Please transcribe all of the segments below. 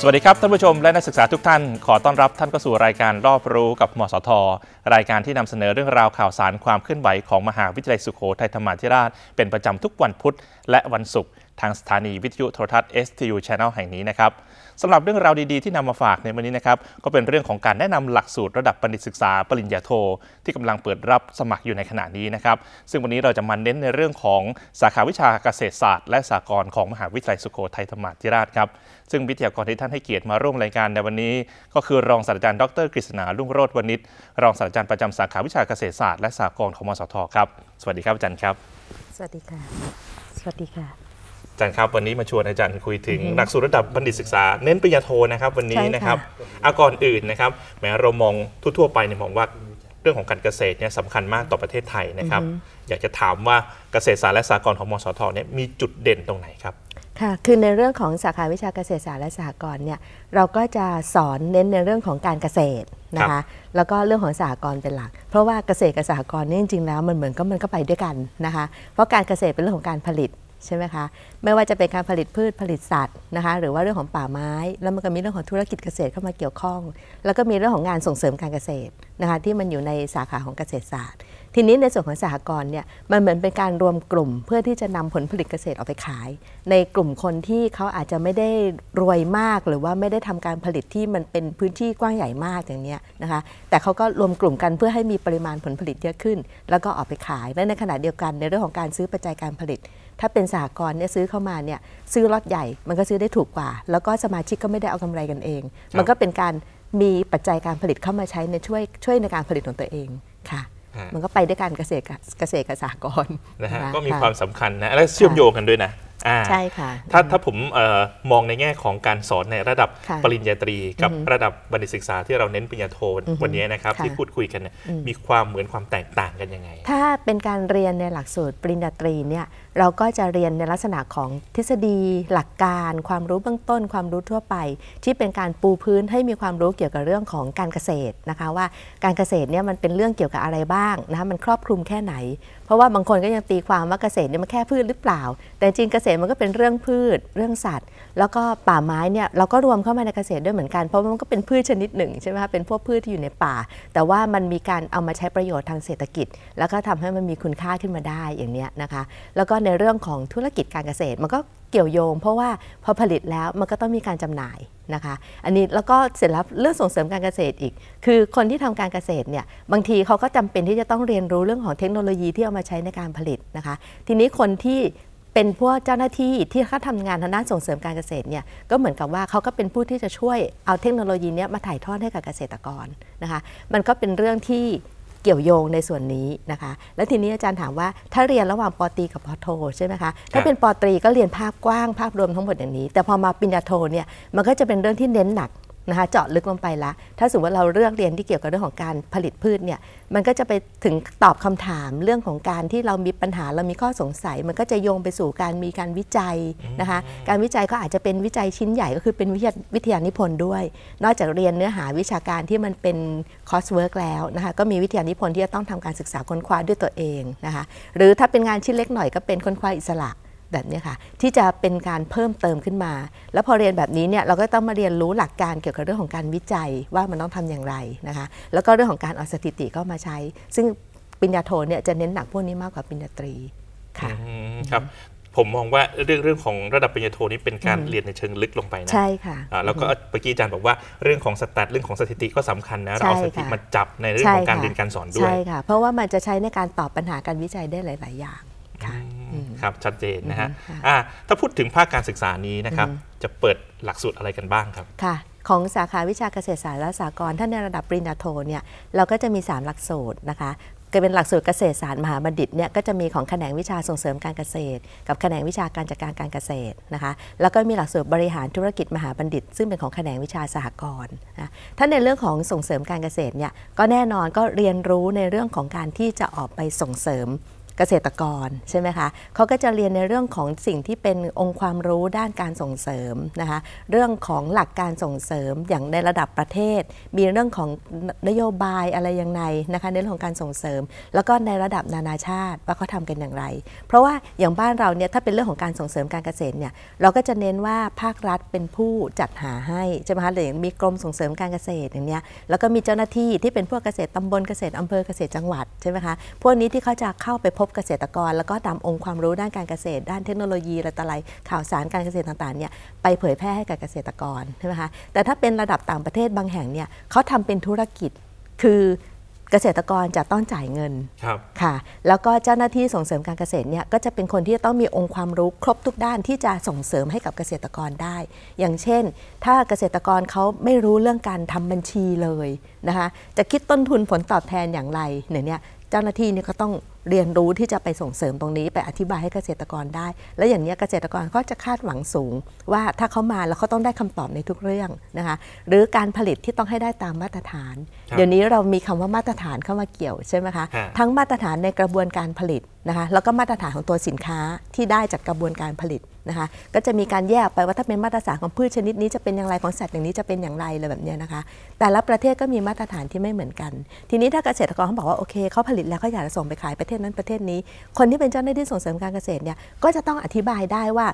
สวัสดีครับท่านผู้ชมและนักศึกษาทุกท่าน ขอต้อนรับท่านเข้าสู่รายการรอบรู้กับมสท รายการที่นำเสนอเรื่องราวข่าวสารความเคลื่อนไหวของมหาวิทยาลัยสุโขทัยธรรมาธิราช เป็นประจำทุกวันพุธและวันศุกร์ทางสถานีวิทยุโทรทัศน์ STU Channel แห่งนี้นะครับสำหรับเรื่องราวดีๆที่นำมาฝากในวันนี้นะครับก็เป็นเรื่องของการแนะนำหลักสูตรระดับบัณฑิตศึกษาปริญญาโท ที่กำลังเปิดรับสมัครอยู่ในขณะนี้นะครับ ซึ่งวันนี้เราจะมาเน้นในเรื่องของสาขาวิชาเกษตรศาสตร์ และสากลของมหาวิทยาลัยสุโขทัยธรรมาธิราชครับ ซึ่งวิทยากรที่ท่านให้เกียรติมาร่วมรายการในวันนี้ ก็คือรองศาสตราจารย์ดรกฤษณาลุ่งโรจน์วณิชรองศาสตราจารย์ประจำสาขาวิชาเกษตรศาสตร์และสากลของมสทครับสวัสดีครับอาจารย์ครับ สวัสดีค่ะ สวัสดีค่ะอาจารย์ครับวันนี้มาชวนอาจารย์คุยถึงหลักสูตรระดับบัณฑิตศึกษา เน้นปริญญาโทนะครับวันนี้ใช่ค่ะนะครับอาก่อนอื่นนะครับแม้เรามองทั่วๆไปเนี่ยมองว่าเรื่องของการเกษตรเนี่ยสำคัญมากต่อประเทศไทยนะครับ อยากจะถามว่าเกษตรศาสตร์และสากลของมสทเนี่ยมีจุดเด่นตรงไหนครับ ค่ะ คือในเรื่องของสาขาวิชาเกษตรศาสตร์และสหกรณ์เนี่ยเราก็จะสอนเน้นในเรื่องของการเกษตรนะครัคะบแล้วก็เรื่องของสหกรณ์เป็นหลัก เพราะว่าเกษตรกับสหกรณ์เนี่ยจริงๆแล้วมันเหมือนก็มันก็ไปด้วยกันนะคะ เพราะการเกษตรเป็นเรื่องของการผลิต ใช่ไหมคะไม่ว่าจะเป็นการผลิตพืชผลิตสัตว์นะคะหรือว่าเรื่องของป่าไม้ แล้วมันก็มีเรื่องของธุรกิจเกษตรเข้ามาเกี่ยวข้อง แล้วก็มีเรื่องของงานส่งเสริมการเกษตรนะคะที่มันอยู่ในสาขาของเกษตรศาสตร์ ทีนี้ในส่วนของสหกรณ์เนี่ยมันเหมือนเป็นการรวมกลุ่ม เพื่อที่จะนำผลผลิตเกษตรออกไปขาย ในกลุ่มคนที่เขาอาจจะไม่ได้รวยมาก หรือว่าไม่ได้ทำการผลิตที่มันเป็นพื้นที่กว้างใหญ่มากอย่างเนี้ยนะคะแต่เขาก็รวมกลุ่มกันเพื่อให้มีปริมาณผลผลิตเยอะขึ้น แล้วก็ออกไปขายและในขณะเดียวกันในเรื่องของการซื้อปัจจัยการผลิต ถ้าเป็นสหกรณ์เนี่ยซื้อเข้ามาเนี่ยซื้อล็อตใหญ่มันก็ซื้อได้ถูกกว่า แล้วก็สมาชิกก็ไม่ได้เอากำไรกันเอง มันก็เป็นการมีปัจจัยการผลิตเข้ามาใช้ในช่วยช่วยในการผลิตของตัวเองค่ะฮะมันก็ไปด้วยกันเกษตรกับเกษตรกับสหกรณ์นะฮะนก็มีความสำคัญนะและเชื่อมโยงกันด้วยนะอ่า ใช่ค่ะ ถ้าถ้าผมเออมองในแง่ของการสอนในระดับค่ะปริญญาตรี กับอือฮึระดับบัณฑิตศึกษาที่เราเน้นปริญญาโทอือฮึวันนี้นะครับค่ะที่พูดคุยกันเนี่ยอืมมีความเหมือนความแตกต่างกันยังไง ถ้าเป็นการเรียนในหลักสูตรปริญญาตรีเนี่ยเราก็จะเรียนในลักษณะของทฤษฎี หลักการ ความรู้เบื้องต้น ความรู้ทั่วไป ที่เป็นการปูพื้นให้มีความรู้เกี่ยวกับเรื่องของการเกษตรนะคะว่าการเกษตรเนี่ยมันเป็นเรื่องเกี่ยวกับอะไรบ้างนะคะมันครอบคลุมแค่ไหน เพราะว่าบางคนก็ยังตีความว่าเกษตรเนี่ยมันแค่พืชหรือเปล่า แต่จริงเกษตรมันก็เป็นเรื่องพืชเรื่องสัตว์ แล้วก็ป่าไม้เนี่ยเราก็รวมเข้ามาในเกษตรด้วยเหมือนกันเพราะมันก็เป็นพืชชนิดหนึ่งใช่ไหมคะเป็นพวกพืชที่อยู่ในป่า แต่ว่ามันมีการเอามาใช้ประโยชน์ทางเศรษฐกิจ แล้วก็ทำให้มันมีคุณค่าขึ้นมาได้อย่างเนี้ยนะคะ แล้วก็ในเรื่องของธุรกิจการเกษตรมันก็ เกี่ยวโยง เพราะว่าพอผลิตแล้วมันก็ต้องมีการจำหน่ายนะคะ อันนี้แล้วก็เสร็จแล้วเรื่องส่งเสริมการเกษตรอีก คือคนที่ทำการเกษตรเนี่ยบางทีเขาก็จำเป็นที่จะต้องเรียนรู้เรื่องของเทคโนโลยีที่เอามาใช้ในการผลิตนะคะ ทีนี้คนที่เป็นพวกเจ้าหน้าที่ที่เขาทำงานทางด้านส่งเสริมการเกษตรเนี่ยก็เหมือนกับว่าเขาก็เป็นผู้ที่จะช่วยเอาเทคโนโลยีนี้มาถ่ายทอดให้กับเกษตรกรนะคะ มันก็เป็นเรื่องที่ กี่ยวโยงในส่วนนี้นะคะ แล้วทีนี้อาจารย์ถามว่าถ้าเรียนระหว่างปอตรีกับปอโทใช่ไหมคะถ้าเป็นปอตรีก็เรียนภาพกว้างภาพรวมทั้งหมดอย่างนี้ แต่พอมาปริญญาโทเนี่ยมันก็จะเป็นเรื่องที่เน้นหนัก นะคะเจาะลึกลงไปละถ้าสมมติว่าเราเลือกเรียนที่เกี่ยวกับเรื่องของการผลิตพืชเนี่ยมันก็จะไปถึงตอบคำถามเรื่องของการที่เรามีปัญหาเรามีข้อสงสัย มันก็จะโยงไปสู่การมีการวิจัยนะคะการวิจัยก็อาจจะเป็นวิจัยชิ้นใหญ่ก็คือเป็นวิทยาวิทยานิพนธ์ด้วย นอกจากเรียนเนื้อหาวิชาการที่มันเป็นคอร์สเวิร์กแล้วนะคะก็มีวิทยานิพนธ์ที่จะต้องทำการศึกษาค้นคว้าด้วยตัวเองนะคะหรือถ้าเป็นงานชิ้นเล็กหน่อยก็เป็นค้นคว้าอิสระ แบบเนี้ยค่ะ ที่จะเป็นการเพิ่มเติมขึ้นมา แล้วพอเรียนแบบนี้เนี่ยเราก็ต้องมาเรียนรู้หลักการเกี่ยวกับเรื่องของการวิจัยว่ามันต้องทำอย่างไรนะคะ แล้วก็เรื่องของการเอาสถิติก็มาใช้ ซึ่งปริญญาโทเนี่ยจะเน้นหนักพวกนี้มากกว่าปริญญาตรีค่ะอืมครับผมมองว่าเรื่องเรื่องของระดับปริญญาโทนี่เป็นการเรียนในเชิงลึกลงไปนะใช่ค่ะอ่าแล้วก็เมื่อกี้อาจารย์บอกว่าเรื่องของสแตทเรื่องของสถิติก็สำคัญนะเราใช่เอาสถิติค่ะมาจับในเรื่องของการใช่ค่ะเรียนการสอนด้วยใช่ค่ะเพราะว่ามันจะใช้ในการตอบปัญหาการวิจัยได้หลาย ๆ อย่าง ค่ะอืมครับชัดเจนนะฮะอืมค่ะอ่าถ้าพูดถึงภาคการศึกษานี้นะครับจะเปิดหลักสูตรอะไรกันบ้างครับค่ะของสาขาวิชาเกษตรศาสตร์และสากลถ้าในระดับปริญญาโทเนี่ยเราก็จะมี 3 หลักสูตรนะคะก็เป็นหลักสูตรเกษตรศาสตร์มหาบัณฑิตเนี่ยก็จะมีของแขนงวิชาส่งเสริมการเกษตร กับแขนงวิชาการจัดการการเกษตรนะคะแล้วก็มีหลักสูตรบริหารธุรกิจมหาบัณฑิต ซึ่งเป็นของแขนงวิชาสหกรณ์นะถ้าในเรื่องของส่งเสริมการเกษตรเนี่ยก็แน่นอนก็เรียนรู้ในเรื่องของการที่จะออกไปส่งเสริม เกษตรกรใช่ไหมคะเขาก็จะเรียนในเรื่องของสิ่งที่เป็นองค์ความรู้ด้านการส่งเสริมนะคะเรื่องของหลักการส่งเสริมอย่างในระดับประเทศ มีเรื่องของนโยบายอะไรยังไงนะคะในเรื่องของการส่งเสริม แล้วก็ในระดับนานาชาติว่าเขาทำกันอย่างไร เพราะว่าอย่างบ้านเราเนี่ยถ้าเป็นเรื่องของการส่งเสริมการเกษตรเนี่ยเราก็จะเน้นว่าภาครัฐเป็นผู้จัดหาให้ใช่ไหมคะหรือมีกรมส่งเสริมการเกษตรอย่างเนี้ยแล้วก็มีเจ้าหน้าที่ที่เป็นพวกเกษตรตำบลเกษตรอำเภอเกษตรจังหวัดใช่ไหมคะพวกนี้ที่เขาจะเข้าไปพบเกษตรกร แล้วก็นำองค์ความรู้ด้านการเกษตร ด้านเทคโนโลยีอะไรต่ออะไรข่าวสารการเกษตรต่างๆเนี่ยไปเผยแพร่ให้กับเกษตรกรใช่ไหมคะแต่ถ้าเป็นระดับต่างประเทศบางแห่งเนี่ยเขาทำเป็นธุรกิจคือเกษตรกรจะต้องจ่ายเงินครับค่ะ แล้วก็เจ้าหน้าที่ส่งเสริมการเกษตรเนี่ยก็จะเป็นคนที่จะต้องมีองค์ความรู้ครบทุกด้านที่จะส่งเสริมให้กับเกษตรกรได้ อย่างเช่น ถ้าเกษตรกรเขาไม่รู้เรื่องการทำบัญชีเลยนะคะ จะคิดต้นทุนผลตอบแทนอย่างไรเนี่ยเจ้าหน้าที่นี่ก็ต้อง เรียนรู้ที่จะไปส่งเสริมตรงนี้ ไปอธิบายให้เกษตรกรได้ แล้วอย่างนี้เกษตรกรก็จะคาดหวังสูง ว่าถ้าเขามาแล้วเขาต้องได้คำตอบในทุกเรื่องนะคะหรือการผลิตที่ต้องให้ได้ตามมาตรฐานครับเดี๋ยวนี้เรามีคำว่ามาตรฐานเข้ามาเกี่ยวใช่ไหมคะฮะทั้งมาตรฐานในกระบวนการผลิตนะคะแล้วก็มาตรฐานของตัวสินค้าที่ได้จากกระบวนการผลิต นะคะก็จะมีการแยกไปว่าถ้าเป็นมาตรฐานของพืชชนิดนี้จะเป็นอย่างไรของสัตว์อย่างนี้จะเป็นอย่างไรอะไรแบบนี้นะคะ แต่ละประเทศก็มีมาตรฐานที่ไม่เหมือนกัน ทีนี้ถ้าเกษตรกรเขาบอกว่าโอเคเขาผลิตแล้วเขาอยากจะส่งไปขายประเทศนั้นประเทศนี้ คนที่เป็นเจ้าหน้าที่ส่งเสริมการเกษตรเนี่ยก็จะต้องอธิบายได้ว่า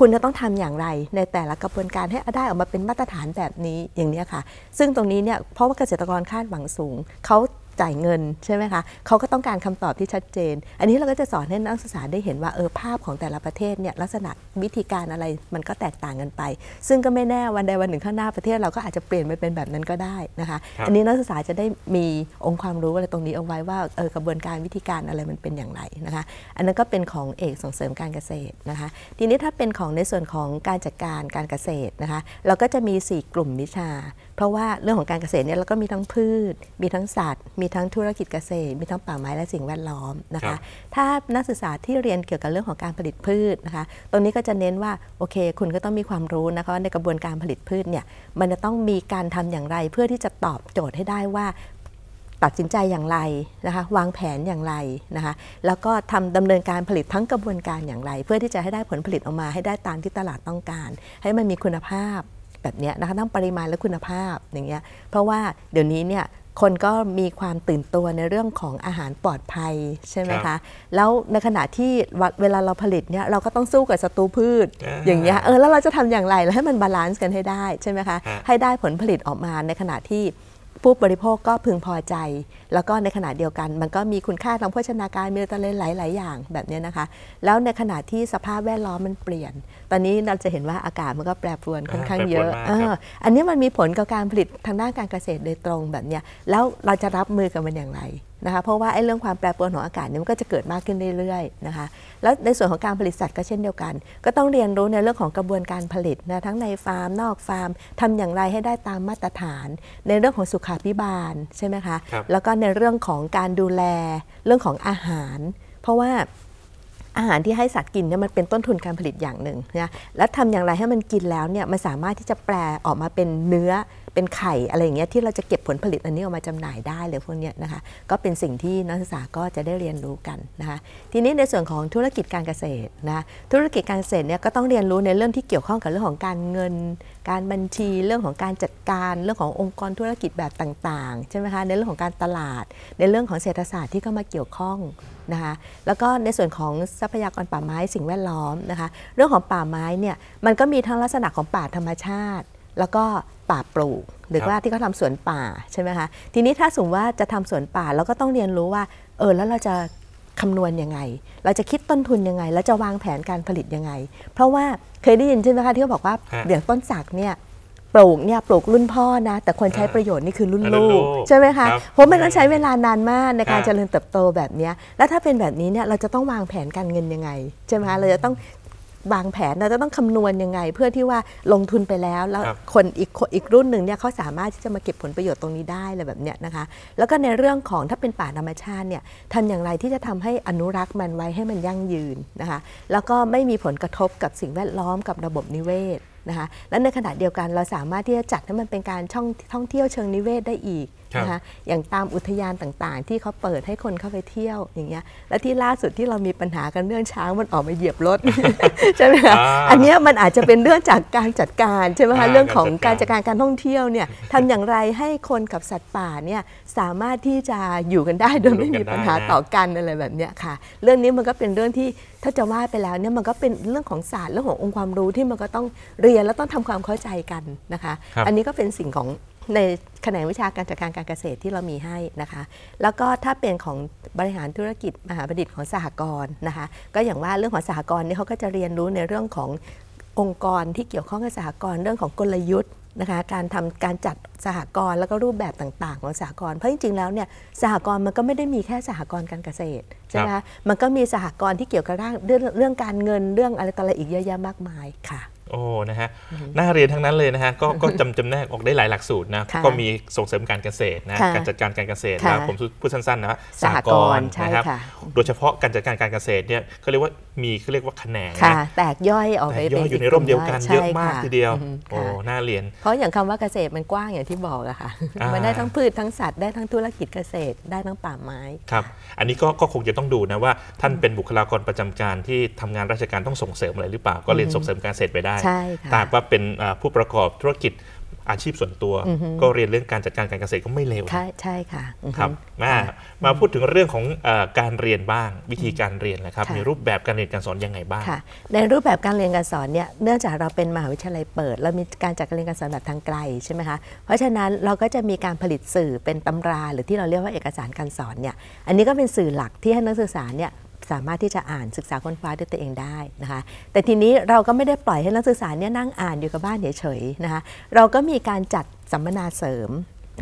คุณจะต้องทำอย่างไรในแต่ละกระบวนการให้ได้ออกมาเป็นมาตรฐานแบบนี้อย่างนี้ค่ะ ซึ่งตรงนี้เนี่ยเพราะว่าเกษตรกรคาดหวังสูงเขา จ่ายเงินใช่ไหมคะเขาก็ต้องการคำตอบที่ชัดเจน อันนี้เราก็จะสอนให้นักศึกษาได้เห็นว่าเออภาพของแต่ละประเทศเนี่ยลักษณะวิธีการอะไรมันก็แตกต่างกันไป ซึ่งก็ไม่แน่วันใดวันหนึ่งข้างหน้าประเทศเราก็อาจจะเปลี่ยนไปเป็นแบบนั้นก็ได้นะคะครับอันนี้นักศึกษาจะได้มีองค์ความรู้อะไรตรงนี้เอาไว้ว่าเออกระบวนการวิธีการอะไรมันเป็นอย่างไรนะคะ อันนั้นก็เป็นของเอกส่งเสริมการเกษตรนะคะ ทีนี้ถ้าเป็นของในส่วนของการจัดการการเกษตรนะคะ เราก็จะมี 4 กลุ่มวิชา เพราะว่าเรื่องของการเกษตรเนี่ยเราก็มีทั้งพืช มีทั้งสัตว์มีทั้งธุรกิจเกษตร มีทั้งป่าไม้และสิ่งแวดล้อมนะครัคะบถ้านักศึกษาที่เรียนเกี่ยวกับเรื่องของการผลิตพืชนะคะ ตรงนี้ก็จะเน้นว่าโอเค คุณก็ต้องมีความรู้นะคะว่าในกระบวนการผลิตพืชเนี่ยมันจะต้องมีการทำอย่างไร เพื่อที่จะตอบโจทย์ให้ได้ว่าตัดสินใจอย่างไรนะคะวางแผนอย่างไรนะคะแล้วก็ทำดำเนินการผลิตทั้งกระบวนการอย่างไร เพื่อที่จะให้ได้ผลผลิตออกมาให้ได้ตามที่ตลาดต้องการ ให้มันมีคุณภาพแบบเนี้ยนะคะทั้งปริมาณและคุณภาพอย่างเงี้ยเพราะว่าเดี๋ยวนี้เนี่ย คนก็มีความตื่นตัวในเรื่องของอาหารปลอดภัยใช่ไหมครัคะบแล้วในขณะที่เวลาเราผลิตเนี่ยเราก็ต้องสู้กับศัตรูพืชอ่าอย่างเงี้ยเออแล้วเราจะทำอย่างไรแล้วให้มันบาลานซ์กันให้ได้ใช่ไหมคะฮะให้ได้ผลผลิตออกมาในขณะที่ ผู้บริโภคก็พึงพอใจ แล้วก็ในขณะเดียวกัน มันก็มีคุณค่าทางโภชนาการมีอะไรหลาย ๆ อย่างแบบเนี้ยนะคะ แล้วในขณะที่สภาพแวดล้อมมันเปลี่ยน ตอนนี้เราจะเห็นว่าอากาศมันก็แปรปรวนค่อนข้างเยอะแปรปรวนมากครับเอออันนี้มันมีผลกับการผลิตทางด้านการเกษตรโดยตรงแบบเนี้ยแล้วเราจะรับมือกับมันอย่างไร นะคะเพราะว่าไอ้เรื่องความแปรปรวนของอากาศเนี่ยมันก็จะเกิดมากขึ้นเรื่อยๆนะคะแล้วในส่วนของการผลิตสัตว์ก็เช่นเดียวกัน ก็ต้องเรียนรู้ในเรื่องของกระบวนการผลิตนะทั้งในฟาร์มนอกฟาร์มทำอย่างไรให้ได้ตามมาตรฐาน ในเรื่องของสุขาภิบาลใช่ไหมคะครับแล้วก็ในเรื่องของการดูแลเรื่องของอาหาร เพราะว่า อาหารที่ให้สัตว์กินเนี่ยมันเป็นต้นทุนการผลิตอย่างหนึ่งนะแล้วทำอย่างไรให้มันกินแล้วเนี่ยมันสามารถที่จะแปลออกมาเป็นเนื้อเป็นไข่อะไรอย่างเงี้ยที่เราจะเก็บผลผลิตอันนี้ออกมาจำหน่ายได้เลยพวกเนี้ยนะคะก็เป็นสิ่งที่นักศึกษาก็จะได้เรียนรู้กันนะคะทีนี้ในส่วนของธุรกิจการเกษตรนะธุรกิจการเกษตรเนี่ยก็ต้องเรียนรู้ในเรื่องที่เกี่ยวข้องกับเรื่องของการเงิน การบัญชีเรื่องของการจัดการเรื่องขององค์กรธุรกิจแบบต่างๆใช่ไหมคะในเรื่องของการตลาด ในเรื่องของเศรษฐศาสตร์ที่เข้ามาเกี่ยวข้องนะคะแล้วก็ในส่วนของทรัพยากรป่าไม้สิ่งแวดล้อมนะคะเรื่องของป่าไม้เนี่ยมันก็มีทั้งลักษณะของป่าธรรมชาติ แล้วก็ป่าปลูก หรือครับว่าที่เขาทำสวนป่าใช่ไหมคะทีนี้ถ้าสมมติว่าจะทำสวนป่าเราก็ต้องเรียนรู้ว่าเออแล้วเราจะ คำนวณยังไง เราจะคิดต้นทุนยังไง แล้วจะวางแผนการผลิตยังไง เพราะว่าเคยได้ยินใช่ไหมคะที่เขาบอกว่าฮะอย่างต้นสักเนี่ยปลูกเนี่ยปลูกรุ่นพ่อนะ แต่คนใช้อ่าประโยชน์นี่คือรุ่นอ่ารุ่ลูนลูกกใช่ไหมคะครับเพราะมันต้องใช้เวลานานมากในการอ่าเจริญเติบโตแบบเนี้ยแล้วถ้าเป็นแบบนี้เนี่ยเราจะต้องวางแผนการเงินยังไงใช่ไหมคะเราจะต้อง วางแผนเราจะต้องคำนวณยังไง เพื่อที่ว่าลงทุนไปแล้วแล้วครับคนอีกคนอีกรุ่นหนึ่งเนี่ยเขาสามารถที่จะมาเก็บผลประโยชน์ตรงนี้ได้อะไรแบบเนี้ยนะคะ แล้วก็ในเรื่องของถ้าเป็นป่าธรรมชาติเนี่ยทำอย่างไรที่จะทำให้อนุรักษ์มันไว้ให้มันยั่งยืนนะคะ แล้วก็ไม่มีผลกระทบกับสิ่งแวดล้อมกับระบบนิเวศนะคะและในขณะเดียวกันเราสามารถที่จะจัดให้มันเป็นการช่องท่องเที่ยวเชิงนิเวศได้อีกครับ นะคะอย่างตามอุทยานต่างๆ ที่เขาเปิดให้คนเข้าไปเที่ยวอย่างเงี้ยและที่ล่าสุดที่เรามีปัญหากันเรื่องช้างมันออกมาเหยียบรถใช่ไหมคะอ่าอันเนี้ยมันอาจจะเป็นเรื่องจากการจัดการใช่ไหมอ่าคะเรื่องของกาการรจัจัดดการการการท่องเที่ยวเนี่ยทำอย่างไรให้คนกับสัตว์ป่าเนี่ยสามารถที่จะอยู่กันได้โดยไม่มีปัญหาต่อกันอะไรแบบเนี้ยค่ะ เรื่องนี้มันก็เป็นเรื่องที่ถ้าจะว่าไปแล้วเนี่ยมันก็เป็นเรื่องของศาสตร์เรื่องขององค์ความรู้ที่มันก็ต้องเรียนแล้วต้องทำความเข้าใจกันนะคะครับอันนี้ก็เป็นสิ่งของ ในแขนงวิชาการจัดการการเกษตรที่เรามีให้นะคะ แล้วก็ถ้าเป็นของบริหารธุรกิจมหาบัณฑิตของสหกรณ์นะคะ ก็อย่างว่าเรื่องของสหกรณ์เนี่ยเขาก็จะเรียนรู้ในเรื่องขององค์กรที่เกี่ยวข้องกับสหกรณ์เรื่องของกลยุทธ์นะคะการทำการจัดสหกรณ์แล้วก็รูปแบบต่าง ๆ ของสหกรณ์เพราะจริงๆแล้วเนี่ยสหกรณ์มันก็ไม่ได้มีแค่สหกรณ์การเกษตรใช่ไหมคะมันก็มีสหกรณ์ที่เกี่ยวกับเรื่องเรื่องเรื่องการเงินเรื่องอะไรต่ออะไรอีกเยอะแยะมากมายค่ะ โอ้นะฮะน่าเรียนทั้งนั้นเลยนะฮะ ก็ก็จำจำแนกออกได้หลายหลักสูตรนะค่ะก็มีส่งเสริมการเกษตรนะค่ะการจัดการการเกษตรค่ะแล้วผมพูดสั้นๆนะว่าสหกรณ์ใช่นะครับค่ะโดยเฉพาะการจัดการการเกษตรเนี่ยเขาเรียกว่ามีเขาเรียกว่าแขนงค่ะนะแตกย่อยออกไปแต่ย่อยอยู่ในป็ร่มเดียวกันใช่เยอะมากค่ทีเดียวอืมโอ้ค่ะน่าเรียน เพราะอย่างคำว่าเกษตรมันกว้างอย่างที่บอกอะค่ะอ่ามัมันได้ทั้งพืชทั้งสัตว์ได้ทั้งธุรกิจเกษตรได้ทั้งป่าไม้ ครับ อันนี้ก็ก็คงจะต้องดูนะว่าท่านเป็นบุคลากรประจำการที่ทำงานราชการต้องส่งเสริมอะไรหรือเปล่า ก็เรียนส่งเสริมการเกษตรไปได้ใช่ค่ะถ้าหากว่าเป็นอ่าผู้ประกอบธุรกิจอาชีพส่วนตัว ก็เรียนเรื่องการจัดการการเกษตรก็ไม่เลวนะใช่ใช่ค่ะอือฮึครับมาค่ะมาพูดถึงเรื่องของเออการเรียนบ้างวิธีการเรียนนะครับค่ะมีรูปแบบการเรียนการสอนยังไงบ้างค่ะในรูปแบบการเรียนการสอนเนี่ยเนื่องจากเราเป็นมหาวิทยาลัยเปิด เรามีการจัดการเรียนการสอนแบบทางไกลใช่ไหมคะเพราะฉะนั้นเราก็จะมีการผลิตสื่อเป็นตำรา หรือที่เราเรียกว่าเอกสารการสอนเนี่ยอันนี้ก็เป็นสื่อหลักที่ให้นักศึกษาเนี่ย สามารถที่จะอ่านศึกษาค้นคว้าด้วยตัวเองได้นะคะ แต่ทีนี้เราก็ไม่ได้ปล่อยให้นักศึกษาเนี่ยนั่งอ่านอยู่กับบ้านเฉยๆนะคะ เราก็มีการจัดสัมมนาเสริม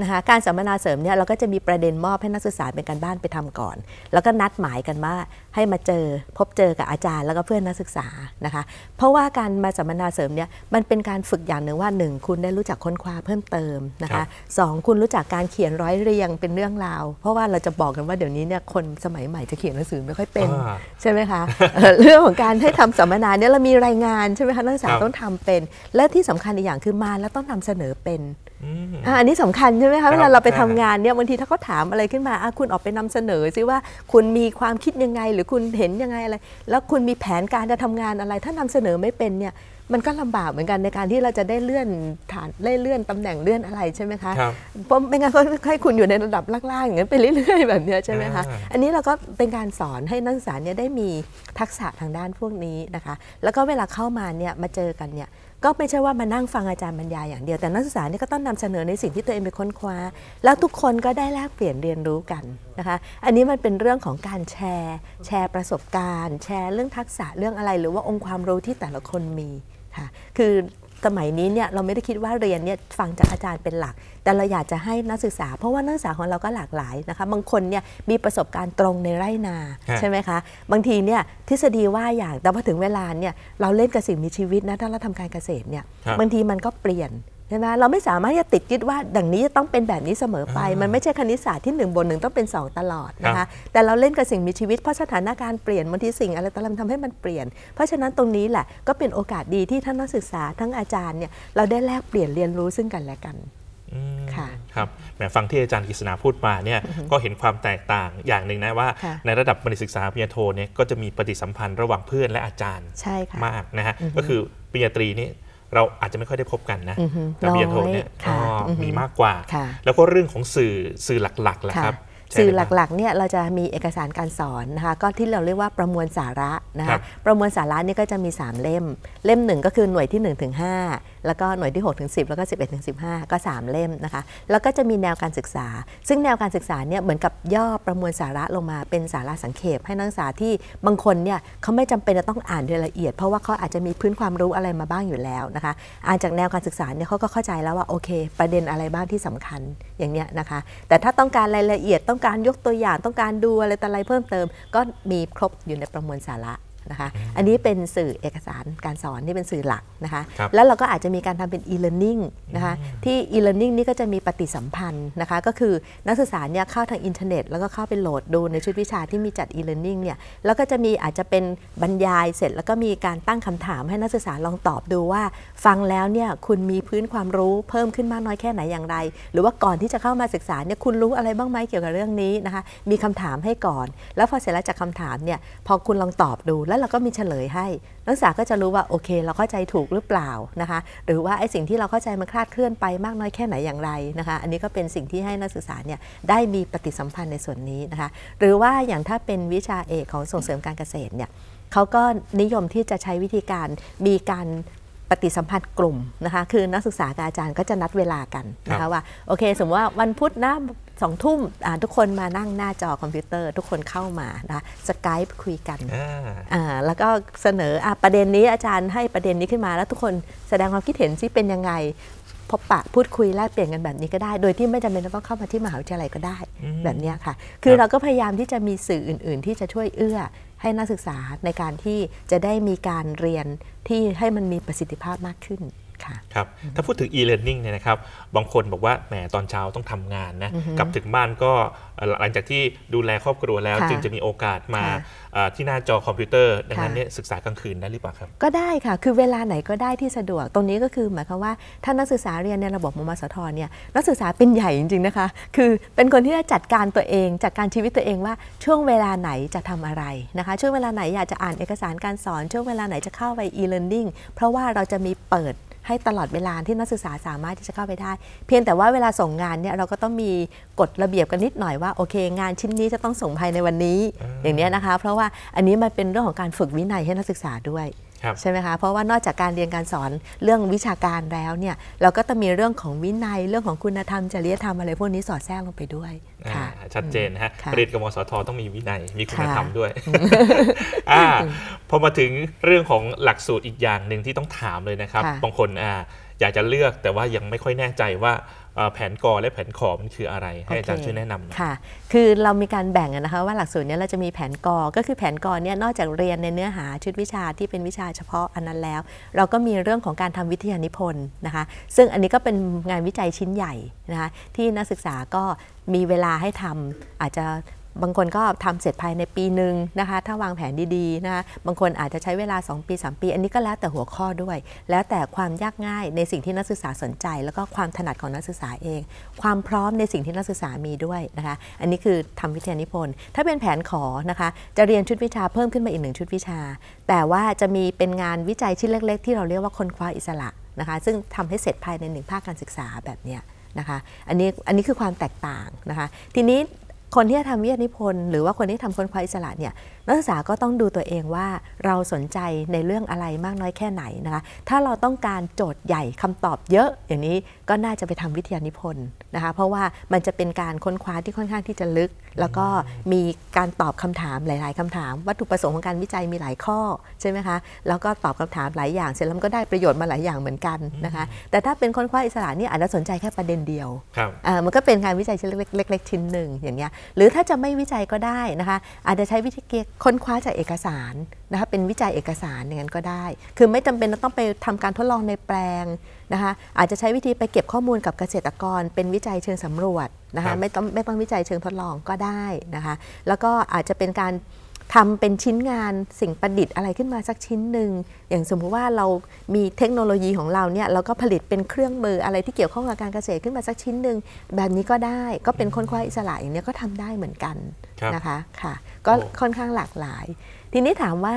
นะคะการสัมมนาเสริมเนี่ยเราก็จะมีประเด็นมอบให้นักศึกษาเป็นการบ้านไปทำก่อน แล้วก็นัดหมายกันว่าให้มาเจอพบเจอกับอาจารย์แล้วก็เพื่อนนักศึกษานะคะ เพราะว่าการมาสัมมนาเสริมเนี่ยมันเป็นการฝึกอย่างหนึ่งว่าหนึ่งคุณได้รู้จักค้นคว้าเพิ่มเติมนะครัคะบสองคุณรู้จักการเขียนร้อยเรียงเป็นเรื่องราว เพราะว่าเราจะบอกกันว่าเดี๋ยวนี้เนี่ยคนสมัยใหม่จะเขียนหนังสือไม่ค่อยเป็นอ่าใช่ไหมคะเอ่อเรื่องของการให้ทำสัมมนาเนี่ยเรามีรายงานใช่ไหมคะนักศึกษาครับต้องทำเป็น และที่สำคัญอีกอย่างคือมาแล้วต้องนำเสนอเป็น อืมอะอันนี้สำคัญใช่ไหมครัคะบเวลาเราไปใช่ทำงานเนี่ยบางทีถ้าเขาถามอะไรขึ้นมาอะคุณออกไปนำเสนอซิว่าคุณมีความคิดยังไงหรือคุณเห็นยังไงอะไร แล้วคุณมีแผนการจะทำงานอะไร ถ้านำเสนอไม่เป็นเนี่ยมันก็ลำบากเหมือนกันในการที่เราจะได้เลื่อนฐานได้เลื่อนตำแหน่งเลื่อนอะไรใช่ไหมคะครับเพราะไม่งั้นเขาให้คุณอยู่ในระดับล่างๆอย่างนั้นไปเรื่อยๆแบบเนี้ยใช่ไหมคะอ่าอันนี้เราก็เป็นการสอนให้นักศึกษาเนี่ยได้มีทักษะทางด้านพวกนี้นะคะ แล้วก็เวลาเข้ามาเนี่ยมาเจอกันเนี่ย ก็ไม่ใช่ว่ามานั่งฟังอาจารย์บรรยายอย่างเดียวแต่นักศึกษาเนี่ยก็ต้องนำเสนอในสิ่งที่ตัวเองไปค้นคว้า แล้วทุกคนก็ได้แลกเปลี่ยนเรียนรู้กันนะคะ อันนี้มันเป็นเรื่องของการแชร์ แชร์ประสบการณ์ แชร์เรื่องทักษะเรื่องอะไร หรือว่าองค์ความรู้ที่แต่ละคนมีค่ะ คือ สมัยนี้เนี่ยเราไม่ได้คิดว่าเรียนเนี่ยฟังจากอาจารย์เป็นหลัก แต่เราอยากจะให้นักศึกษา เพราะว่านักศึกษาของเราก็หลากหลายนะคะบางคนเนี่ยมีประสบการณ์ตรงในไร่นาฮะใช่ไหมคะบางทีเนี่ยทฤษฎีว่าอย่างแต่พอถึงเวลาเนี่ยเราเล่นกับสิ่งมีชีวิตนะถ้าเราทำการเกษตรเนี่ยครับบางทีมันก็เปลี่ยน ใช่ไหมเราไม่สามารถจะติดยึดว่าดังนี้จะต้องเป็นแบบนี้เสมอไปอ่ามัมันไม่ใช่คณิตศาสตร์ที่1บนหนึ่งต้องเป็น 2 ตลอดนะครัคะบแต่เราเล่นกับสิ่งมีชีวิตเพราะสถานการณ์เปลี่ยนบางทีสิ่งอะไรต่างๆทำให้มันเปลี่ยน เพราะฉะนั้นตรงนี้แหละก็เป็นโอกาสดีที่ทั้งนักศึกษาทั้งอาจารย์เนี่ยเราได้แลกเปลี่ยนเรียนรู้ซึ่งกันและกันอืมค่ะครับแหมฟังที่อาจารย์กฤษณาพูดมาเนี่ยก็เห็นความแตกต่างอย่างหนึ่งนะว่าค่ะในระดับบัณฑิตศึกษาปริญญาโทเนี่ยก็จะมีปฏิสัมพันธ์ระหว่างเพื่อนและอาจารย์ใช่ค่ะมากนะฮะก็คือปริญญาตรีนี่ เราอาจจะไม่ค่อยได้พบกันนะอือฮึแต่ปริญญาโทเนี่ยน้อยค่ะอ๋อออฮึมีมากกว่าค่ะแล้วก็เรื่องของสื่อสื่อหลักๆล่ะค่ะครับสื่อใช่ไมครับหลักๆ เนี่ยเราจะมีเอกสารการสอนนะคะก็ที่เราเรียกว่าประมวลสาระนะครัคะบประมวลสาระนี่ก็จะมี 3 เล่ม เล่มหนึ่งก็คือหน่วยที่1ถึง5แล้วก็หน่วยที่6ถึง10 แล้วก็ 11ถึง15 ก็ 3 เล่มนะคะ แล้วก็จะมีแนวการศึกษา ซึ่งแนวการศึกษาเนี่ยเหมือนกับย่อประมวลสาระลงมาเป็นสาระสังเขปให้นักศึกษาที่บางคนเนี่ยเขาไม่จำเป็นจะต้องอ่านโดยละเอียด เพราะว่าเขาอาจจะมีพื้นความรู้อะไรมาบ้างอยู่แล้วนะคะ อ่านจากแนวการศึกษาเนี่ยเขาก็เข้าใจแล้วว่าโอเค ประเด็นอะไรบ้างที่สำคัญอย่างเนี้ยนะคะ แต่ถ้าต้องการรายละเอียดต้องการยกตัวอย่างต้องการดูอะไรต่ออะไรเพิ่มเติม ก็มีครบอยู่ในประมวลสาระ นะคะ อันนี้เป็นสื่อเอกสารการสอนนี่เป็นสื่อหลักนะคะครับแล้วเราก็อาจจะมีการทำเป็น e-learning นะคะที่ e-learning นี่ก็จะมีปฏิสัมพันธ์นะคะ ก็คือนักศึกษาเนี่ยเข้าทางอินเทอร์เน็ต แล้วก็เข้าไปโหลดดูในชุดวิชาที่มีจัด e-learning เนี่ยแล้วก็จะมีอาจจะเป็นบรรยายเสร็จ แล้วก็มีการตั้งคำถามให้นักศึกษาลองตอบดูว่า ฟังแล้วเนี่ยคุณมีพื้นความรู้เพิ่มขึ้นมากน้อยแค่ไหนอย่างไร หรือว่าก่อนที่จะเข้ามาศึกษาเนี่ยคุณรู้อะไรบ้างไหมเกี่ยวกับเรื่องนี้นะคะ มีคำถามให้ก่อน แล้วพอเสร็จแล้วจากคำถามเนี่ยพอคุณลองตอบดูแล้วเราก็มีเฉลยให้ นักศึกษาก็จะรู้ว่าโอเค เราเข้าใจถูกหรือเปล่านะคะ หรือว่าไอ้สิ่งที่เราเข้าใจมันคลาดเคลื่อนไปมากน้อยแค่ไหนอย่างไรนะคะ อันนี้ก็เป็นสิ่งที่ให้นักศึกษาเนี่ยได้มีปฏิสัมพันธ์ในส่วนนี้นะคะ หรือว่าอย่างถ้าเป็นวิชาเอกของส่งเสริมการเกษตรเนี่ยเขาก็นิยมที่จะใช้วิธีการมีการ ปฏิสัมพันธ์กลุ่มนะคะคือนักศึกษากับอาจารย์ก็จะนัดเวลากันนะครัคะบว่าโอเค สมมติว่าวันพุธนะสองทุ่มอ่าทุกคนมานั่งหน้าจอคอมพิวเตอร์ ทุกคนเข้ามานะคะสกายคุยกันอ่าอ่าแล้วก็เสนออะประเด็นนี้อาจารย์ให้ประเด็นนี้ขึ้นมา แล้วทุกคนแสดงความคิดเห็นซิเป็นยังไงพบปะพูดคุยแลกเปลี่ยนกันแบบนี้ก็ได้ โดยที่ไม่จำเป็นต้องเข้ามาที่มหาวิทยาลัยก็ได้อืมแบบเนี้ยค่ะ คือครับเราก็พยายามที่จะมีสื่ออื่น ๆ ที่จะช่วยเอื้อ ให้นักศึกษาในการที่จะได้มีการเรียนที่ให้มันมีประสิทธิภาพมากขึ้น ค่ะครับถ้าพูดถึง e-learning เนี่ยนะครับบางคนบอกว่าแหมตอนเช้าต้องทำงานนะกลับถึงบ้านก็เอ่อหลังจากที่ดูแลครอบครัวแล้วค่ะจึงจะมีโอกาสมาค่ะเอ่อที่หน้าจอคอมพิวเตอร์ดังนั้นค่ะเนี่ยศึกษากลางคืนได้หรือเปล่าครับ ก็ได้ค่ะ คือเวลาไหนก็ได้ที่สะดวก ตรงนี้ก็คือหมายความว่าถ้านักศึกษาเรียนในระบบมมสทเนี่ยนักศึกษาเป็นใหญ่จริงๆนะคะ คือเป็นคนที่จะจัดการตัวเอง จัดการชีวิตตัวเองว่าช่วงเวลาไหนจะทำอะไรนะคะ ช่วงเวลาไหนอยากจะอ่านเอกสารการสอน ช่วงเวลาไหนจะเข้าไป e-learning เพราะว่าเราจะมีเปิด ให้ตลอดเวลาที่นักศึกษาสามารถที่จะเข้าไปได้ เพียงแต่ว่าเวลาส่งงานเนี่ยเราก็ต้องมีกฎระเบียบกันนิดหน่อยว่าโอเค งานชิ้นนี้จะต้องส่งภายในวันนี้อย่างนี้นะคะ เพราะว่าอันนี้มันเป็นเรื่องของการฝึกวินัยให้นักศึกษาด้วย ใช่ไหมคะเพราะว่านอกจากการเรียนการสอนเรื่องวิชาการแล้วเนี่ยเราก็ต้องมีเรื่องของวินัยเรื่องของคุณธรรมจริยธรรมอะไรพวกนี้สอดแทรกลงไปด้วยอ่าค่ะชัดเจนนะฮะค่ะเรียนกับมสทต้องมีวินัยมีคุณธรรมค่ะด้วยอ่าพอมาถึงเรื่องของหลักสูตรอีกอย่างหนึ่งที่ต้องถามเลยนะครับค่ะบางคนอ่าอยากจะเลือกแต่ว่ายังไม่ค่อยแน่ใจว่าเอ่อ แผนกอและแผนขอมันคืออะไร ให้อาจารย์โอเคช่วยแนะนำหน่อยค่ะ คือเรามีการแบ่งอะนะคะว่าหลักสูตรเนี้เราจะมีแผนกอก็คือแผนกอเนี่ยนอกจากเรียนในเนื้อหาชุดวิชาที่เป็นวิชาเฉพาะอันนั้นแล้ว เราก็มีเรื่องของการทำวิทยานิพนธ์นะคะ ซึ่งอันนี้ก็เป็นงานวิจัยชิ้นใหญ่นะคะที่นักศึกษาก็มีเวลาให้ทำอาจจะ บางคนก็ทำเสร็จภายในปีหนึ่งนะคะ ถ้าวางแผนดีๆนะคะบางคนอาจจะใช้เวลา 2 ปี 3 ปี อันนี้ก็แล้วแต่หัวข้อด้วย แล้วแต่ความยากง่ายในสิ่งที่นักศึกษาสนใจ แล้วก็ความถนัดของนักศึกษาเอง ความพร้อมในสิ่งที่นักศึกษามีด้วยนะคะ อันนี้คือทำวิทยานิพนธ์ ถ้าเป็นแผนขอนะคะ จะเรียนชุดวิชาเพิ่มขึ้นมาอีกหนึ่งชุดวิชา แต่ว่าจะมีเป็นงานวิจัยชิ้นเล็ก ๆ ที่เราเรียกว่าค้นคว้าอิสระนะคะ ซึ่งทำให้เสร็จภายในหนึ่งภาคการศึกษาแบบเนี้ยนะคะ อันนี้อันนี้คือความแตกต่างนะคะ ทีนี้ คนที่จะทำวิทยานิพนธ์หรือว่าคนที่ทำค้นคว้าอิสระเนี่ยนักศึกษาก็ต้องดูตัวเองว่าเราสนใจในเรื่องอะไรมากน้อยแค่ไหนนะคะถ้าเราต้องการโจทย์ใหญ่คำตอบเยอะอย่างนี้ก็น่าจะไปทำวิทยานิพนธ์ นะคะเพราะว่ามันจะเป็นการค้นคว้าที่ค่อนข้างที่จะลึก แล้วก็มีการตอบคำถามหลาย ๆคำถาม วัตถุประสงค์ของการวิจัยมีหลายข้อใช่ไหมคะแล้วก็ตอบคำถามหลายอย่าง เสร็จแล้วมันก็ได้ประโยชน์มาหลายอย่างเหมือนกันนะคะแต่ถ้าเป็นค้นคว้าอิสระนี่อาจจะสนใจแค่ประเด็นเดียวครับอ่ามันก็เป็นการวิจัยชิ้นเล็กๆเล็ก ๆ ชิ้นหนึ่งอย่างเงี้ยหรือถ้าจะไม่วิจัยก็ได้นะคะอาจจะใช้วิธีค้นคว้าจากเอกสาร นะคะเป็นวิจัยเอกสารอย่างนั้นก็ได้ คือไม่จำเป็นต้องไปทำการทดลองในแปลงนะคะอาจจะใช้วิธีไปเก็บข้อมูลกับเกษตรกร เป็นวิจัยเชิงสำรวจนะครัคะบไม่ต้องไม่ต้องวิจัยเชิงทดลองก็ได้นะคะแล้วก็อาจจะเป็นการทำเป็นชิ้นงานสิ่งประดิษฐ์อะไรขึ้นมาสักชิ้นหนึ่ง อย่างสมมุติว่าเรามีเทคโนโลยีของเราเนี่ยเราก็ผลิตเป็นเครื่องมืออะไรที่เกี่ยวข้องกับการเกษตรขึ้นมาสักชิ้นหนึ่งแบบนี้ก็ได้ก็เป็นค้นคว้าอิสระอย่างเนี้ยก็ทำได้เหมือนกันครับนะคะค่ะ ก็โอ้ค่อนข้างหลากหลาย ทีนี้ถามว่า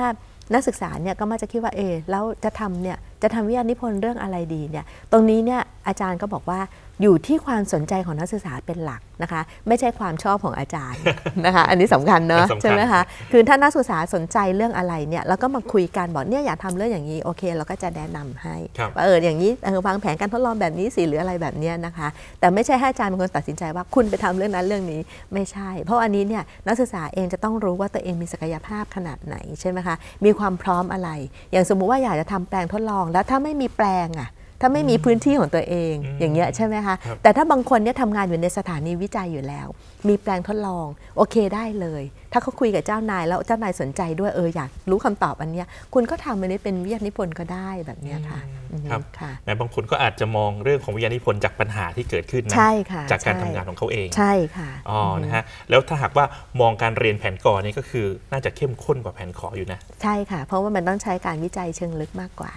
นักศึกษาเนี่ยก็มาจะคิดว่าเออแล้วจะทำเนี่ยจะทำวิทยานิพนธ์เรื่องอะไรดีเนี่ยตรงนี้เนี่ย อาจารย์ก็บอกว่าอยู่ที่ความสนใจของนักศึกษาเป็นหลักนะคะ ไม่ใช่ความชอบของอาจารย์นะคะ อันนี้สำคัญเนอะสำคัญใช่ไหมคะคือถ้านักศึกษาสนใจเรื่องอะไรเนี่ยเราก็มาคุยกันบอกเนี่ยอยากทำเรื่องอย่างนี้โอเค เราก็จะแนะนำให้ครับว่าเอออย่างนี้เออวางแผนการทดลองแบบนี้สิหรืออะไรแบบเนี้ยนะคะ แต่ไม่ใช่ให้อาจารย์เป็นคนตัดสินใจว่าคุณไปทำเรื่องนั้นเรื่องนี้ไม่ใช่ เพราะอันนี้เนี่ยนักศึกษาเองจะต้องรู้ว่าตัวเองมีศักยภาพขนาดไหนใช่ไหมคะมีความพร้อมอะไร อย่างสมมุติว่าอยากจะทำแปลงทดลอง แล้วถ้าไม่มีแปลงอะ ถ้าไม่มีพื้นที่ของตัวเองอืมอย่างเงี้ยใช่ไหมคะครับแต่ถ้าบางคนเนี่ยทำงานอยู่ในสถานีวิจัยอยู่แล้ว มีแปลงทดลองโอเคได้เลย ถ้าเขาคุยกับเจ้านาย แล้วเจ้านายสนใจด้วยเอออยากรู้คำตอบอันเนี้ยคุณก็ทำอันนี้เป็นวิทยานิพนธ์ก็ได้แบบเนี้ยค่ะอือฮึครับค่ะแม้บางคนก็อาจจะมองเรื่องของวิทยานิพนธ์จากปัญหาที่เกิดขึ้นนะใช่ค่ะจากการใช่ทำงานของเขาเองใช่ค่ะอ๋อนะฮะแล้วถ้าหากว่ามองการเรียนแผนกอนี่ก็คือน่าจะเข้มข้นกว่าแผนขออยู่นะใช่ค่ะ เพราะว่ามันต้องใช้การวิจัยเชิงลึกมากกว่า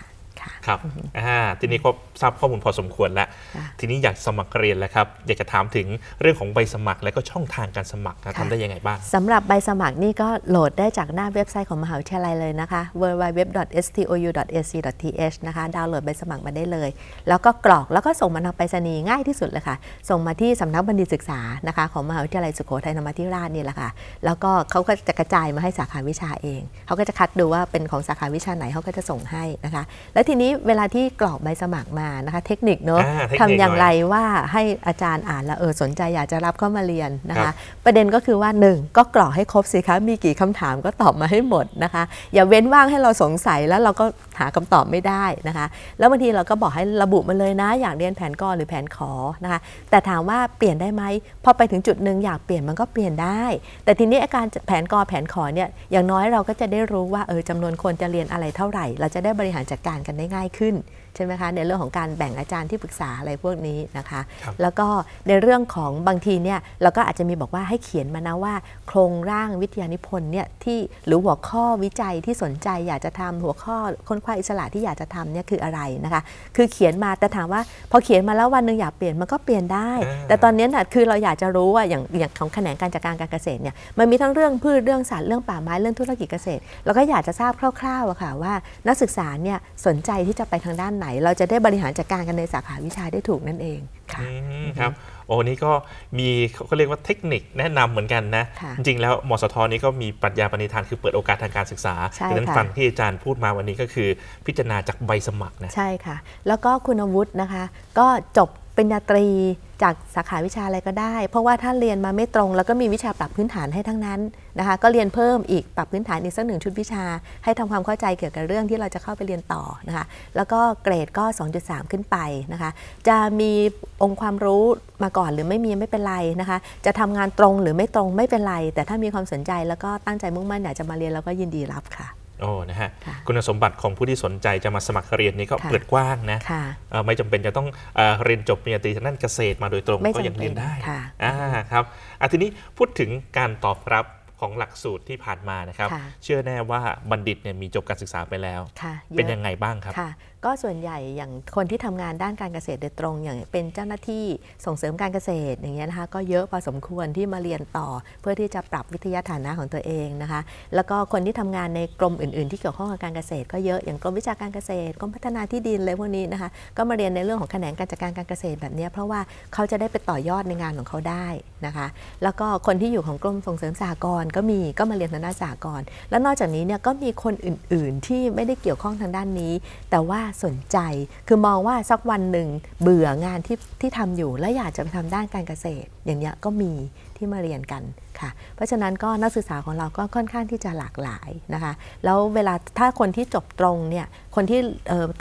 ค่ะครับอ่าทีนี้ก็ทราบข้อมูลพอสมควรแล้วค่ะทีนี้อยากสมัครเรียนแล้วครับ อยากจะถามถึงเรื่องของใบสมัครและก็ช่องทางการสมัครนะค่ะทำได้ยังไงบ้างสำหรับใบสมัครนี่ก็โหลดได้จากหน้าเว็บไซต์ของมหาวิทยาลัยเลยนะคะ www.stou.ac.th นะคะ ดาวน์โหลดใบสมัครมาได้เลย แล้วก็กรอกแล้วก็ส่งมาทางไปรษณีย์ง่ายที่สุดเลยค่ะ ส่งมาที่สำนักบัณฑิตศึกษานะคะของมหาวิทยาลัยสุโขทัยธรรมาธิราชนี่แหละค่ะ แล้วก็เขาก็จะกระจายมาให้สาขาวิชาเอง เขาก็จะคัดดูว่าเป็นของสาขาวิชาไหนเขาก็จะส่งให้นะคะ แล้วทีนี้เวลาที่กรอกใบสมัครมานะคะเทคนิคเนอะอ่าเทคนิคทำอย่างหน่อยไรว่าให้อาจารย์อ่านแล้วเออสนใจอยากจะรับเข้ามาเรียนนะครัคะบประเด็นก็คือว่า 1 ก็กรอกให้ครบสิคะมีกี่คำถามก็ตอบมาให้หมดนะคะ อย่าเว้นว่างให้เราสงสัยแล้วเราก็ หาคำตอบไม่ได้นะคะ แล้วบางทีเราก็บอกให้ระบุมาเลยนะ อยากเรียนแผนกอหรือแผนขอนะคะ แต่ถามว่าเปลี่ยนได้ไหมพอไปถึงจุดหนึ่งอยากเปลี่ยนมันก็เปลี่ยนได้ แต่ทีนี้อาการแผนกอแผนขอเนี่ยอย่างน้อยเราก็จะได้รู้ว่าเออจำนวนคนจะเรียนอะไรเท่าไหร่ เราจะได้บริหารจัดการกันได้ง่ายขึ้น ใช่ไหมคะในเรื่องของการแบ่งอาจารย์ที่ปรึกษาอะไรพวกนี้นะคะครับแล้วก็ในเรื่องของบางทีเนี่ยเราก็อาจจะมีบอกว่าให้เขียนมานะว่า โครงร่างวิทยานิพนธ์เนี่ยที่หรือหัวข้อวิจัยที่สนใจอยากจะทำหัวข้อค้นคว้าอิสระที่อยากจะทำเนี่ยคืออะไรนะคะ คือเขียนมาแต่ถามว่าพอเขียนมาแล้ววันหนึ่งอยากเปลี่ยนมันก็เปลี่ยนได้อ่าแต่ตอนนี้น่ะคือเราอยากจะรู้ว่าอย่างอย่างของแขนงการจัดการการเกษตรเนี่ยมันมีทั้งเรื่องพืชเรื่องสัตว์เรื่องป่าไม้เรื่องธุรกิจเกษตรเราก็อยากจะทราบคร่าวๆอะค่ะว่า นักศึกษาเนี่ยสนใจที่จะไปทางด้านไหนเราจะได้บริหารจัดการกันในสาขาวิชาได้ถูกนั่นเองค่ะอืมครับโอ้นี่ก็มีเขาเรียกว่าเทคนิคแนะนำเหมือนกันนะค่ะจริงๆแล้วมสทนี่ก็มีปรัชญาปณิธานคือเปิดโอกาสทางการศึกษาใช่ดังนั้นค่ะฟังที่อาจารย์พูดมาวันนี้ก็คือพิจารณาจากใบสมัครนะใช่ค่ะ แล้วก็คุณวุฒินะคะ ก็จบ ปริญญาตรีจากสาขาวิชาอะไรก็ได้ เพราะว่าถ้าเรียนมาไม่ตรง แล้วก็มีวิชาปรับพื้นฐานให้ทั้งนั้นนะคะ ก็เรียนเพิ่มอีกปรับพื้นฐานอีกสักหนึ่งชุดวิชา ให้ทำความเข้าใจเกี่ยวกับเรื่องที่เราจะเข้าไปเรียนต่อนะคะ แล้วก็เกรดก็ 2.3 ขึ้นไปนะคะ จะมีองค์ความรู้มาก่อนหรือไม่มีไม่เป็นไรนะคะ จะทำงานตรงหรือไม่ตรงไม่เป็นไร แต่ถ้ามีความสนใจแล้วก็ตั้งใจมุ่งมั่นอยากจะมาเรียนเราก็ยินดีรับค่ะ โอ้นะฮะค่ะคุณสมบัติของผู้ที่สนใจจะมาสมัครเรียนนี่ก็ค่ะเปิดกว้างนะค่ะเอ่อไม่จำเป็นจะต้องเอ่อเรียนจบปริญญาตรีทางด้านเกษตรมาโดยตรงไม่ก็จำยังเรียนได้เป็นค่ะอ่าครับอะทีนี้พูดถึงการตอบรับของหลักสูตรที่ผ่านมานะครับค่ะเชื่อแน่ว่าบัณฑิตเนี่ยมีจบการศึกษาไปแล้วค่ะอะเป็นยังไงบ้างครับค่ะก็ส่วนใหญ่อย่างคนที่ทำงานด้านการเกษตรโดยตรง อย่างเป็นเจ้าหน้าที่ส่งเสริมการเกษตรอย่างเงี้ยนะคะก็เยอะพอสมควรที่มาเรียนต่อ เพื่อที่จะปรับวิทยาฐานะของตัวเองนะคะ แล้วก็คนที่ทำงานในกรมอื่น ๆ ที่เกี่ยวข้องกับการเกษตร ก็เยอะอย่างกรมวิชาการเกษตรกรมพัฒนาที่ดินเลยพวกนี้นะคะก็มาเรียนในเรื่องของแขนงการจัดการการเกษตรแบบเนี้ยเพราะว่าเขาจะได้ไปต่อยอดในงานของเขาได้นะคะ แล้วก็คนที่อยู่ของกรมส่งเสริมสหกรณ์ก็มีก็มาเรียนทางด้านสหกรณ์แล้วนอกจากนี้เนี่ยก็มีคนอื่น ๆ ที่ไม่ได้เกี่ยวข้องทางด้านนี้ แต่ว่าสนใจ คือมองว่าสักวันหนึ่งเบื่องานที่ที่ทำอยู่ และอยากจะไปทำด้านการเกษตร อย่างเนี้ยก็มีที่มาเรียนกันค่ะ เพราะฉะนั้นก็นักศึกษาของเราก็ค่อนข้างที่จะหลากหลายนะคะ แล้วเวลาถ้าคนที่จบตรงเนี่ย คนที่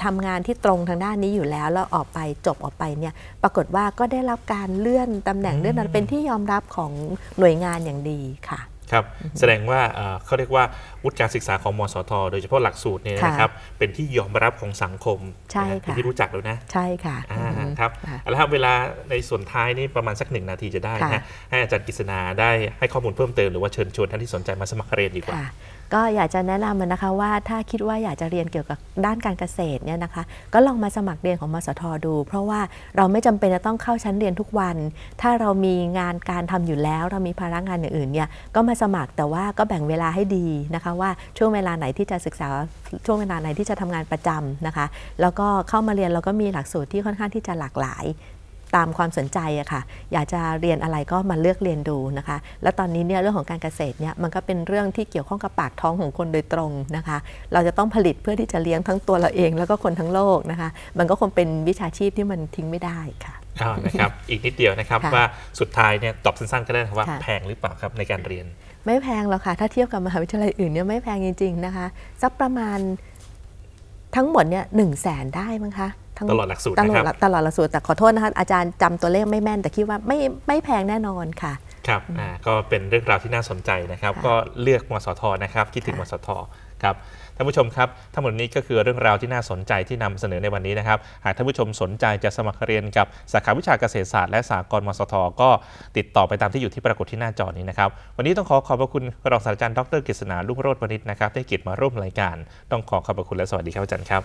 ทำงานที่ตรงทางด้านนี้อยู่แล้วแล้วออกไปจบออกไปเนี่ย ปรากฏว่าก็ได้รับการเลื่อนตำแหน่งเลื่อนนั้นเป็นที่ยอมรับของหน่วยงานอย่างดีค่ะ ครับแสดงว่าเอ่อเขาเรียกว่าวุฒิการศึกษาของมสท โดยเฉพาะหลักสูตรเนี่ยค่ะนะครับเป็นที่ยอมรับของสังคมใช่นฮค่ะเป็นที่รู้จักแล้วนะใช่ค่ะอ่าอือฮึครับค่ะเอาละครับเวลาในส่วนท้ายนี่ประมาณสักหนึ่งนาทีจะได้นะค่ะฮะให้อาจารย์กฤษณาได้ให้ข้อมูลเพิ่มเติมหรือว่าเชิญชวนท่านที่สนใจมาสมัครเรียนดีกว่าค่ะก็อยากจะแนะนำนะคะว่าถ้าคิดว่าอยากจะเรียนเกี่ยวกับด้านการเกษตรเนี่ยนะคะ ก็ลองมาสมัครเรียนของมสทดู เพราะว่าเราไม่จำเป็นจะต้องเข้าชั้นเรียนทุกวัน ถ้าเรามีงานการทำอยู่แล้ว เรามีภาระงานอย่างอื่นเนี่ยก็มาสมัครแต่ว่าก็แบ่งเวลาให้ดีนะคะ ว่าช่วงเวลาไหนที่จะศึกษาช่วงเวลาไหนที่จะทำงานประจำนะคะ แล้วก็เข้ามาเรียนเราก็มีหลักสูตรที่ค่อนข้างที่จะหลากหลาย ตามความสนใจอะค่ะ อยากจะเรียนอะไรก็มาเลือกเรียนดูนะคะ แล้วตอนนี้เนี่ยเรื่องของการเกษตรเนี่ยมันก็เป็นเรื่องที่เกี่ยวข้องกับปากท้องของคนโดยตรงนะคะ เราจะต้องผลิตเพื่อที่จะเลี้ยงทั้งตัวเราเอง แล้วก็คนทั้งโลกนะคะ มันก็คงเป็นวิชาชีพที่มันทิ้งไม่ได้ค่ะอ้าวนะครับอีกนิดเดียวนะครับค่ะว่าสุดท้ายเนี่ยตอบสั้นๆก็ได้นะครับว่าค่ะแพงหรือเปล่าครับในการเรียน ไม่แพงหรอกค่ะถ้าเทียบกับมหาวิทยาลัยอื่นเนี่ยไม่แพงจริงๆนะคะสักประมาณทั้งหมดเนี่ยหนึ่งแสนได้มั้งคะทั้ง ตลอดหลักสูตรตลนะอคดรับตลอดหลักสูตรแต่ขอโทษนะคะอาจารย์จำตัวเลขไม่แม่นแต่คิดว่าไม่ไม่แพงแน่นอนค่ะครับอ่าก็เป็นเรื่องราวที่น่าสนใจนะครับค่ะก็เลือกมสทนะครับคิดถึงมค่ะสทครับท่านผู้ชมครับทั้งหมดนี้ก็คือเรื่องราวที่น่าสนใจที่นำเสนอในวันนี้นะครับ หากท่านผู้ชมสนใจจะสมัครเรียนกับสาขาวิชาเกษตรศาสตร์และสากลมสทก็ติดต่อไปตามที่อยู่ที่ปรากฏที่หน้าจอนี้นะครับ วันนี้ต้องขอขอบพระคุณรองศาสตราจารย์ดรกฤษณาลูกโรจน์วณิชนะครับได้เกียรติมาร่วมรายการ ต้องขอขอบพระคุณและสวัสดีครับอาจารย์ครับ